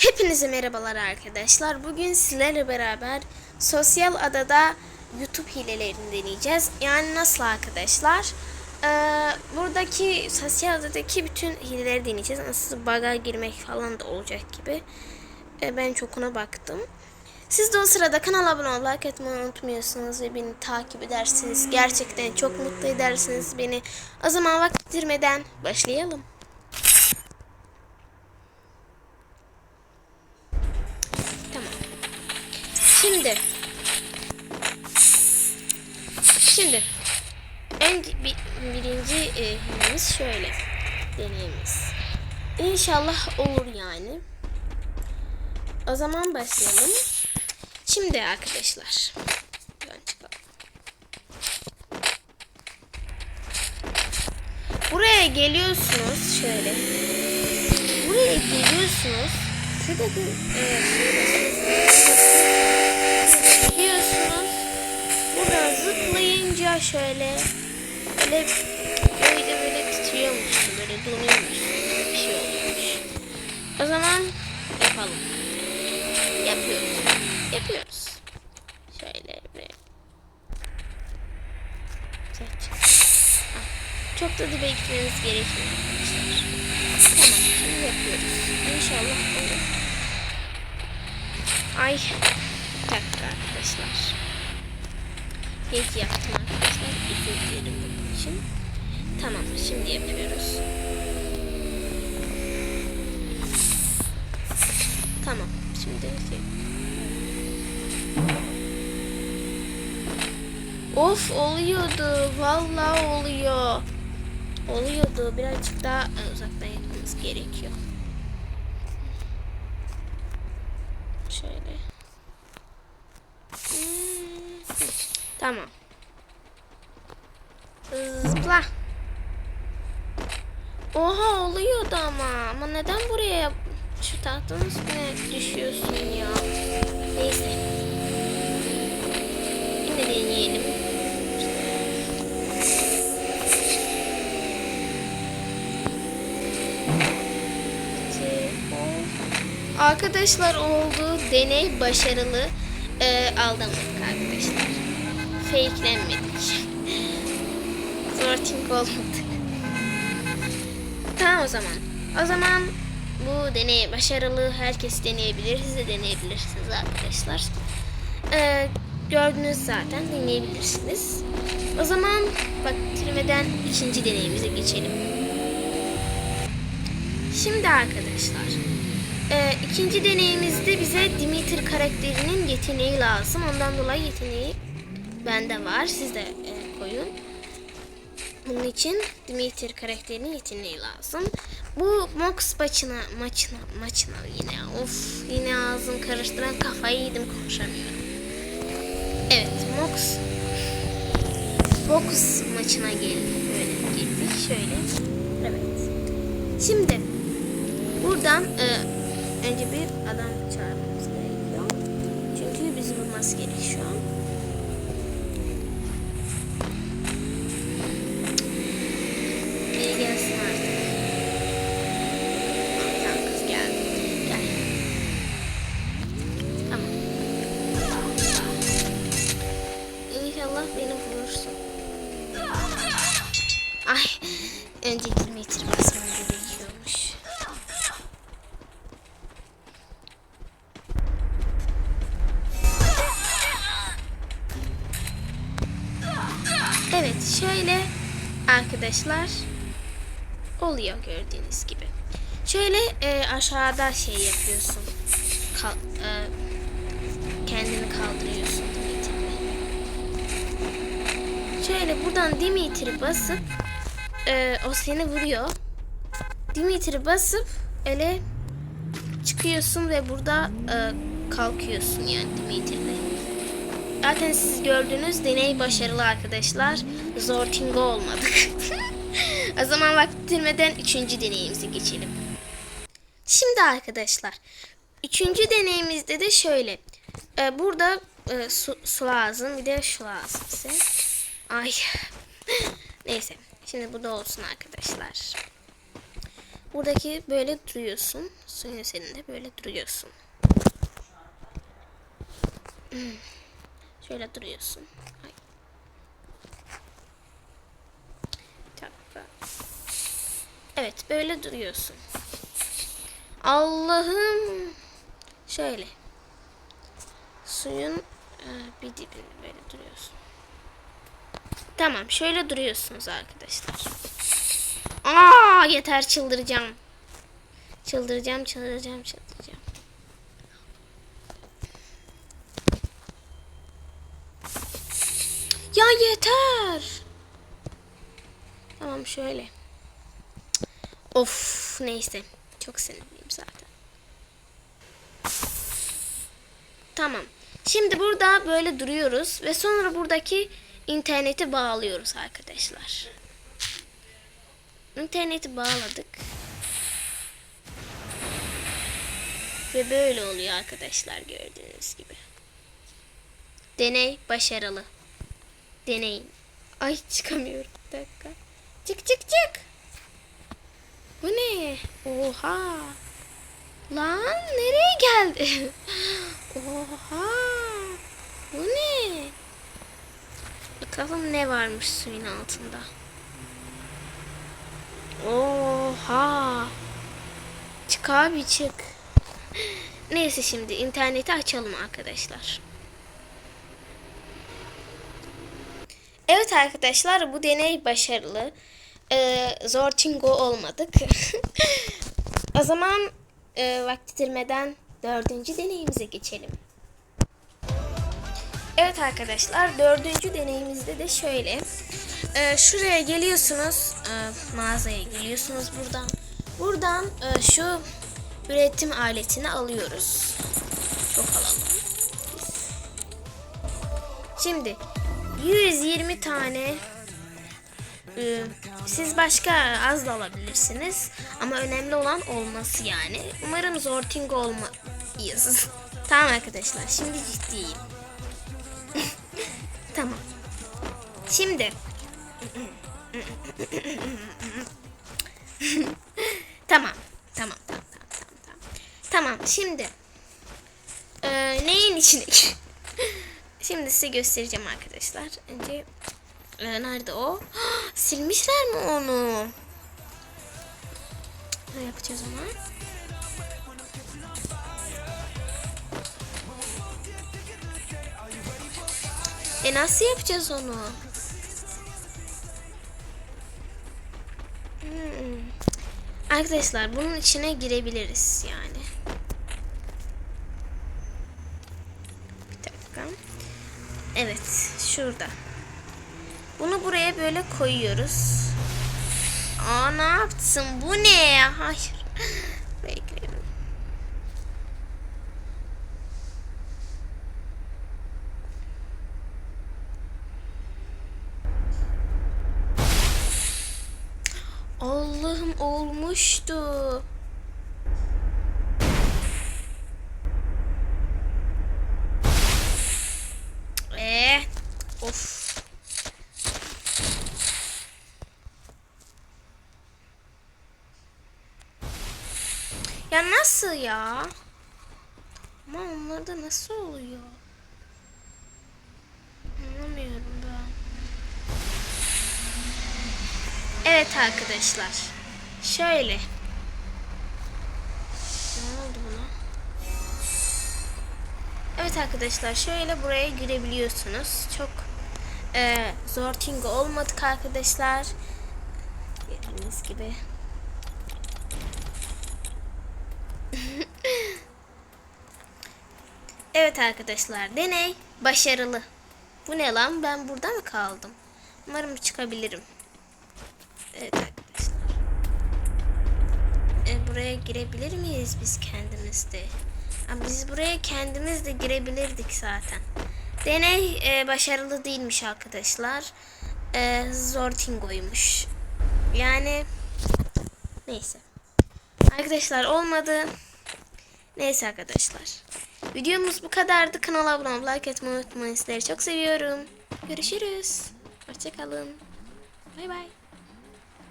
Hepinize merhabalar arkadaşlar. Bugün sizlerle beraber sosyal adada YouTube hilelerini deneyeceğiz. Yani nasıl arkadaşlar? Ee, buradaki sosyal adadaki bütün hileleri deneyeceğiz. Nasıl bug'a girmek falan da olacak gibi. Ee, ben çokuna baktım. Siz de o sırada kanala abone olmayı, like etmeyi unutmuyorsunuz ve beni takip edersiniz. Gerçekten çok mutlu edersiniz beni. O zaman vakit bitirmeden başlayalım. En bir, birinci e, hilemiz şöyle. Deneyimiz. İnşallah olur yani. O zaman başlayalım. Şimdi arkadaşlar. Buraya geliyorsunuz şöyle. Buraya geliyorsunuz. Şurada bir e, Gidiyorsunuz. Buradan zıplayınca şöyle böyle böyle böyle titriyormuş. Böyle donuyormuş. Bir şey oluyormuş. O zaman yapalım. Yapıyoruz. Yapıyoruz. Şöyle ve çok da dibe gitmemiz gerekiyor arkadaşlar. Tamam şimdi yapıyoruz. İnşallah olur. Ay. Bir dakika arkadaşlar. Peki yaptım arkadaşlar. Özür dilerim için. Tamam şimdi yapıyoruz. Tamam şimdi şey. Of oluyordu. Vallahi oluyor. Oluyordu. Birazcık daha e, uzaktan yapmamız gerekiyor. Şöyle. Hmm, Tamam. Zıpla. Oha oluyordu ama. Ama neden buraya şu tahtanın üstüne düşüyorsun ya? Neyse. Yine deneyelim. Arkadaşlar oldu. Deney başarılı. Ee, aldamadık arkadaşlar. Fakelenmedik. Sorting olmadı. Tamam o zaman. O zaman bu deney başarılı. Herkes deneyebilir. Siz de deneyebilirsiniz arkadaşlar. Ee, gördünüz zaten deneyebilirsiniz. O zaman bak bitirmeden ikinci deneyimize geçelim. Şimdi arkadaşlar e, ikinci deneyimizde bize Dimitri karakterinin yeteneği lazım. Ondan dolayı yeteneği bende var. Siz de e, koyun. Bunun için Dimitri karakterinin yeteneği lazım. Bu Mox maçına maçına maçına yine of yine ağzım karıştıran kafayı yedim konuşamıyorum. Evet Mox Box maçına geldik böyle girdik şöyle. Evet. Şimdi buradan e, önce bir adam çağırmamız gerekiyor. Çünkü bizi vurması gerek şu an. Evet şöyle arkadaşlar oluyor gördüğünüz gibi. Şöyle e, aşağıda şey yapıyorsun. Kal, e, kendini kaldırıyorsun Dimitri'yle. Şöyle buradan Dimitri basıp e, o seni vuruyor. Dimitri basıp ele çıkıyorsun ve burada e, kalkıyorsun yani Dimitri'yle. Zaten siz gördünüz deney başarılı arkadaşlar. Zortingo olmadık. o zaman vakit bitirmeden üçüncü deneyimize geçelim. Şimdi arkadaşlar üçüncü deneyimizde de şöyle. Ee, burada e, su, su lazım bir de şu lazım size. Ay. Neyse. Şimdi bu da olsun arkadaşlar. buradaki böyle duruyorsun. Suyun üzerinde böyle duruyorsun. Hmm. Şöyle duruyorsun. Ay. Evet böyle duruyorsun. Allah'ım. Şöyle. Suyun e, bir dibinde böyle duruyorsun. Tamam şöyle duruyorsunuz arkadaşlar. Aa yeter çıldıracağım. Çıldıracağım çıldıracağım çıldıracağım. Ya yeter. Tamam şöyle. Of neyse. Çok sinirliyim zaten. Tamam. Şimdi burada böyle duruyoruz ve sonra buradaki interneti bağlıyoruz arkadaşlar. İnterneti bağladık. Ve böyle oluyor arkadaşlar gördüğünüz gibi. Deney başarılı. Deneyin. Ay çıkamıyorum. Bir dakika. Çık çık çık. Bu ne? Oha. Lan nereye geldi? Oha. Bu ne? Bakalım ne varmış suyun altında. Oha. Çık abi çık. Neyse şimdi interneti açalım arkadaşlar. Evet arkadaşlar bu deney başarılı. Ee, Zortingo olmadık. o zaman e, vakti dirmeden dördüncü deneyimize geçelim. Evet arkadaşlar dördüncü deneyimizde de şöyle. Ee, şuraya geliyorsunuz. e, mağazaya geliyorsunuz buradan. Buradan e, şu üretim aletini alıyoruz. Çok alalım. Şimdi 120 tane e, siz başka az da alabilirsiniz. Ama önemli olan olması yani. Umarım Zortingo olmayız. tamam arkadaşlar şimdi ciddiyim. tamam. Şimdi. Tamam, tamam, tamam, tamam, tamam. Tamam, şimdi ee, neyin içine Şimdi size göstereceğim arkadaşlar. Önce ee, nerede o? Silmişler mi onu? Ne yapacağız ama? E nasıl yapacağız onu? Hmm. Arkadaşlar bunun içine girebiliriz yani. Bir dakika. Evet şurada. Bunu buraya böyle koyuyoruz. Aa ne yaptın? Bu ne ya? Hayır. Bekleyin. Allah'ım olmuştu. Ee, of. Ya nasıl ya? Ama onlarda nasıl oluyor? Anlamıyorum ben. Evet arkadaşlar. Şöyle. Ne oldu buna? Evet arkadaşlar şöyle buraya girebiliyorsunuz. Çok e, zor tingo olmadık arkadaşlar. Gördüğünüz gibi. Evet arkadaşlar deney başarılı. Bu ne lan ben burada mı kaldım? Umarım çıkabilirim. Evet arkadaşlar. E, buraya girebilir miyiz biz kendimiz de? Ama biz buraya kendimiz de girebilirdik zaten. Deney e, başarılı değilmiş arkadaşlar. E, Zortingo'ymuş. Yani neyse. Arkadaşlar olmadı. Neyse arkadaşlar. Videomuz bu kadardı. Kanala abone olmayı, like etmeyi unutmayın. Sizleri çok seviyorum. Görüşürüz. Hoşçakalın. Bay bay.